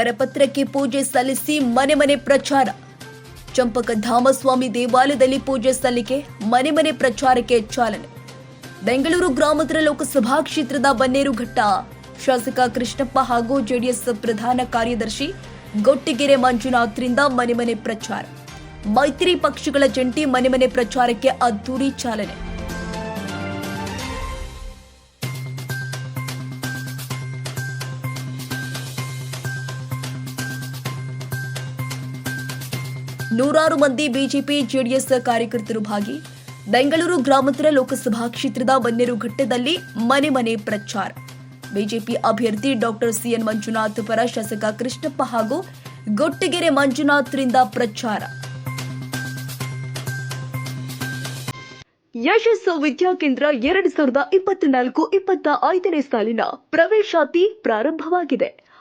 ಕರಪತ್ರಕ್ಕೆ ಪೂಜೆ ಸಲ್ಲಿಸಿ ಮನೆ ಮನೆ ಪ್ರಚಾರ. ಚಂಪಕ ಧಾಮಸ್ವಾಮಿ ದೇವಾಲಯದಲ್ಲಿ ಪೂಜೆ ಸಲ್ಲಿಕೆ, ಮನೆ ಮನೆ ಪ್ರಚಾರಕ್ಕೆ ಚಾಲನೆ. ಬೆಂಗಳೂರು ಗ್ರಾಮಾಂತರ ಲೋಕಸಭಾ ಕ್ಷೇತ್ರದ ಬನ್ನೇರುಘಟ್ಟ ಶಾಸಕ ಕೃಷ್ಣಪ್ಪ ಹಾಗೂ ಜೆಡಿಎಸ್ ಪ್ರಧಾನ ಕಾರ್ಯದರ್ಶಿ ಗೊಟ್ಟಿಗೆರೆ ಮಂಜುನಾಥ್ರಿಂದ ಮನೆ ಮನೆ ಪ್ರಚಾರ. ಮೈತ್ರಿ ಪಕ್ಷಗಳ ಜಂಟಿ ಮನೆ ಮನೆ ಪ್ರಚಾರಕ್ಕೆ ಅದ್ದೂರಿ ಚಾಲನೆ. ನೂರಾರು ಮಂದಿ ಬಿಜೆಪಿ, ಜೆಡಿಎಸ್ ಕಾರ್ಯಕರ್ತರು ಭಾಗಿ. ಬೆಂಗಳೂರು ಗ್ರಾಮಾಂತರ ಲೋಕಸಭಾ ಕ್ಷೇತ್ರದ ಬನ್ನೇರುಘಟ್ಟದಲ್ಲಿ ಮನೆ ಮನೆ ಪ್ರಚಾರ. ಬಿಜೆಪಿ ಅಭ್ಯರ್ಥಿ ಡಾಕ್ಟರ್ ಸಿಎನ್ ಮಂಜುನಾಥ್ ಪರ ಶಾಸಕ ಕೃಷ್ಣಪ್ಪ ಹಾಗೂ ಗೊಟ್ಟಿಗೆರೆ ಮಂಜುನಾಥ್ರಿಂದ ಪ್ರಚಾರ. ಯಶಸ್ಸು ವಿದ್ಯಾಕೇಂದ್ರ ಎರಡು ಸಾವಿರದ ಇಪ್ಪತ್ನಾಲ್ಕು, ಇಪ್ಪತ್ತ ಐದನೇ ಸಾಲಿನ ಪ್ರವೇಶಾತಿ ಪ್ರಾರಂಭವಾಗಿದೆ.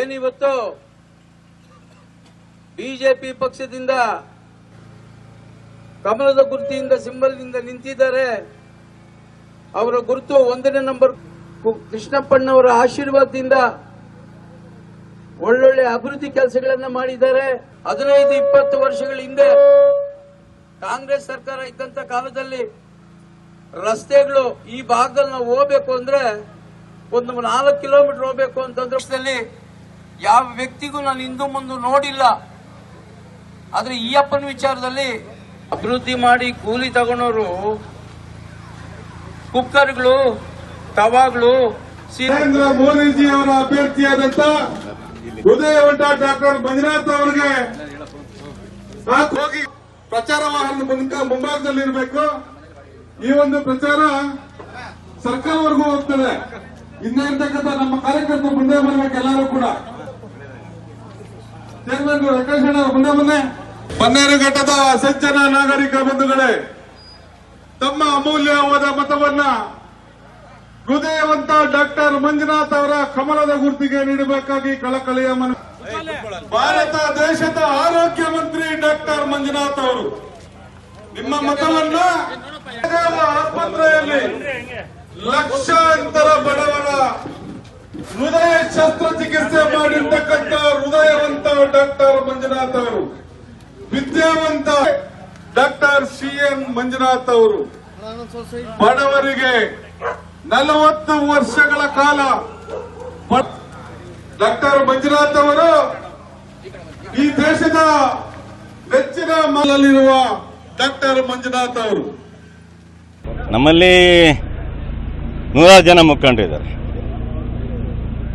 ಏನಿವತ್ತು? ಬಿಜೆಪಿ ಪಕ್ಷದಿಂದ ಕಮಲದ ಗುರುತಿಯಿಂದ ಸಿಂಬಲ್ನಿಂದ ನಿಂತಿದ್ದಾರೆ. ಅವರ ಗುರುತು ಒಂದನೇ ನಂಬರ್ ಕೃಷ್ಣಪ್ಪಣ್ಣವರ ಆಶೀರ್ವಾದದಿಂದ ಒಳ್ಳೊಳ್ಳೆ ಅಭಿವೃದ್ಧಿ ಕೆಲಸಗಳನ್ನ ಮಾಡಿದ್ದಾರೆ. ಹದಿನೈದು, ಇಪ್ಪತ್ತು ವರ್ಷಗಳ ಹಿಂದೆ ಕಾಂಗ್ರೆಸ್ ಸರ್ಕಾರ ಇದ್ದಂತ ಕಾಲದಲ್ಲಿ ರಸ್ತೆಗಳು ಈ ಭಾಗದಲ್ಲಿ ನಾವು ಹೋಗ್ಬೇಕು ಅಂದ್ರೆ ಒಂದು ನಾಲ್ಕು ಕಿಲೋಮೀಟರ್ ಹೋಗ್ಬೇಕು ಅಂತಂದ್ರೆ ಯಾವ ವ್ಯಕ್ತಿಗೂ ನಾನು ಹಿಂದೂ ಮುಂದೆ ನೋಡಿಲ್ಲ. ಆದ್ರೆ ಈ ಅಪ್ಪನ ವಿಚಾರದಲ್ಲಿ ಅಭಿವೃದ್ಧಿ ಮಾಡಿ ಕೂಲಿ ತಗೊಂಡವರು ಕುಕ್ಕರ್ಗಳು ತವಾಗಳು ನರೇಂದ್ರ ಮೋದಿಜಿ ಅವರ ಅಭ್ಯರ್ಥಿಯಾದಂತ ಉದಯವಂತ ಡಾಕ್ಟರ್ ಮಂಜುನಾಥ್ ಅವರಿಗೆ ಹೋಗಿ ಪ್ರಚಾರ ವಾಹನದ ಮೂಲಕ ಮುಂಭಾಗದಲ್ಲಿ ಇರಬೇಕು. ಈ ಒಂದು ಪ್ರಚಾರ ಸರ್ಕಾರವರೆಗೂ ಹೋಗ್ತದೆ. ಇನ್ನ ಇರ್ತಕ್ಕಂಥ ನಮ್ಮ ಕಾರ್ಯಕರ್ತರು ಮುಂದೆ ಬರಬೇಕು ಎಲ್ಲರೂ ಕೂಡ. ಮುಂದೆ ಬನ್ನಿ. ಬನ್ನೇರುಘಟ್ಟದ ಸಜ್ಜನ ನಾಗರಿಕ ಬಂಧುಗಳೇ, ತಮ್ಮ ಅಮೂಲ್ಯವಾದ ಮತವನ್ನ ಹೃದಯವಂತ ಡಾಕ್ಟರ್ ಮಂಜುನಾಥ್ ಅವರ ಕಮಲದ ಗುರುತಿಗೆ ನೀಡಬೇಕಾಗಿ ಕಳಕಳಿಯ ಮನ ಭಾರತ ದೇಶದ ಆರೋಗ್ಯ ಡಾಕ್ಟರ್ ಮಂಜುನಾಥ್ ಅವರು, ನಿಮ್ಮ ಮತವನ್ನ ಆಸ್ಪತ್ರೆಯಲ್ಲಿ ಲಕ್ಷಾಂತರ ಬಡವರ ಹೃದಯ ಶಸ್ತ್ರಚಿಕಿತ್ಸೆ ಮಾಡಿರ್ತಕ್ಕಂಥ ಹೃದಯವಂತ ಡಾಕ್ಟರ್ ಮಂಜುನಾಥ್ ಅವರು, ವಿದ್ಯಾವಂತ ಡಾಕ್ಟರ್ ಸಿ ಎನ್ ಮಂಜುನಾಥ್ ಅವರು, ಬಡವರಿಗೆ ನಲವತ್ತು ವರ್ಷಗಳ ಕಾಲ ಡಾಕ್ಟರ್ ಮಂಜುನಾಥ್ ಅವರು ಈ ದೇಶದ ಮಾಲಲ್ಲಿರುವ ಡಾಕ್ಟರ್ ಮಂಜುನಾಥ್ ಅವರು. ನಮ್ಮಲ್ಲಿ ನೂರಾರು ಜನ ಮುಖಂಡರಿದ್ದಾರೆ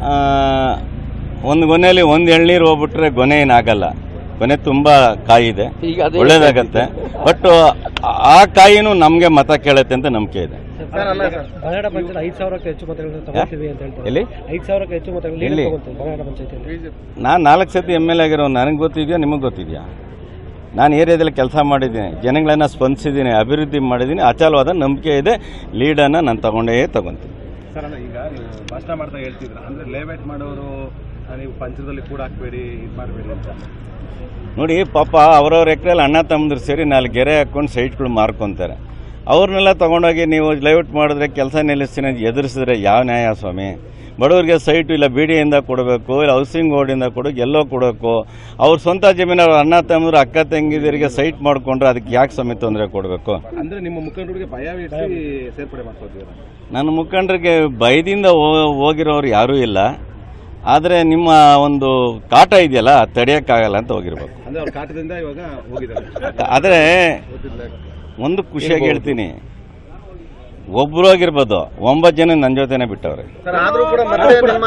ಆ, ಒಂದು ಗೊನೆಯಲ್ಲಿ ಒಂದು ಎಳ್ನೀರು ಹೋಗ್ಬಿಟ್ರೆ ಗೊನೆ ಏನಾಗಲ್ಲ. ಗೊನೆ ತುಂಬ ಕಾಯಿ ಇದೆ ಒಳ್ಳೇದಾಗತ್ತೆ. ಬಟ್ ಆ ಕಾಯಿನೂ ನಮಗೆ ಮತ ಕೇಳತ್ತೆ ಅಂತ ನಂಬಿಕೆ ಇದೆ. ನಾನು ನಾಲ್ಕು ಸತಿ ಎಂ ಎಲ್ ಆಗಿರೋ ನನಗೆ ಗೊತ್ತಿದೆಯಾ ನಿಮಗೆ ಗೊತ್ತಿದೆಯಾ? ನಾನು ಏರಿಯಾದಲ್ಲಿ ಕೆಲಸ ಮಾಡಿದ್ದೀನಿ. ಜನಗಳನ್ನು ಸ್ಪಂದಿಸಿದ್ದೀನಿ ಅಭಿವೃದ್ಧಿ ಮಾಡಿದ್ದೀನಿ ಅಚಲವಾದ ನಂಬಿಕೆ ಇದೆ. ಲೀಡನ್ನು ನಾನು ತಗೊಂಡೇ ತಗೊಂತೀನಿ. ಸರ್ ಅಲ್ಲ ಈಗ ನೀವು ಭಾಷಣ ಮಾಡ್ತಾ ಹೇಳ್ತಿದ್ರ. ಅಂದರೆ ಲೇಔಟ್ ಮಾಡೋರು ನೀವು ಪಂಚದಲ್ಲಿ ಕೂಡ ಹಾಕ್ಬೇಡಿ ಇದು ಮಾಡಬೇಡಿ ಅಂತ. ನೋಡಿ ಪಾಪ ಅವರವ್ರ ಎಕರೆಯಲ್ಲಿ ಅಣ್ಣ ತಮ್ಮದ್ರು ಸೇರಿ ನಾಲ್ಕು ಗೆರೆ ಹಾಕ್ಕೊಂಡು ಸೈಟ್ಗಳು ಮಾರ್ಕೊತಾರೆ. ಅವ್ರನ್ನೆಲ್ಲ ತೊಗೊಂಡೋಗಿ ನೀವು ಲೇಔಟ್ ಮಾಡಿದ್ರೆ ಕೆಲಸ ನಿಲ್ಲಿಸ್ತೀನಿ ಎದುರಿಸಿದ್ರೆ ಯಾವ ನ್ಯಾಯ ಸ್ವಾಮಿ? ಬಡವರಿಗೆ ಸೈಟು ಇಲ್ಲ ಬಿ ಡಿಯಿಂದ ಕೊಡಬೇಕು ಇಲ್ಲ ಹೌಸಿಂಗ್ ಬೋರ್ಡಿಂದ ಕೊಡು ಎಲ್ಲೋ ಕೊಡಬೇಕು ಅವ್ರ ಸ್ವಂತ ಜಮೀನ ಅವ್ರ ಅಣ್ಣ ತಮ್ಮರು ಅಕ್ಕ ತಂಗಿದರಿಗೆ ಸೈಟ್ ಮಾಡಿಕೊಂಡ್ರೆ ಅದಕ್ಕೆ ಯಾಕೆ ಸಮೇತ ತೊಂದರೆ ಕೊಡಬೇಕು? ಅಂದರೆ ನಿಮ್ಮ ಮುಖಂಡರಿಗೆ ಭಯ ಸೇರ್ಪಡೆ ಮಾಡ್ಕೊತೀರ ನನ್ನ ಮುಖಂಡರಿಗೆ ಭಯದಿಂದ ಹೋಗಿರೋರು ಯಾರೂ ಇಲ್ಲ. ಆದರೆ ನಿಮ್ಮ ಒಂದು ಕಾಟ ಇದೆಯಲ್ಲ ತಡೆಯೋಕ್ಕಾಗಲ್ಲ ಅಂತ ಹೋಗಿರ್ಬೇಕು. ಆದರೆ ಒಂದು ಖುಷಿಯಾಗಿ ಹೇಳ್ತೀನಿ. ಒಬ್ರು ಆಗಿರ್ಬೋದು ಒಂಬತ್ತು ಜನ ನನ್ನ ಜೊತೆನೆ ಬಿಟ್ಟವ್ರೆ. ಆದರೂ ಕೂಡ ಮತ್ತೆ ನಮ್ಮ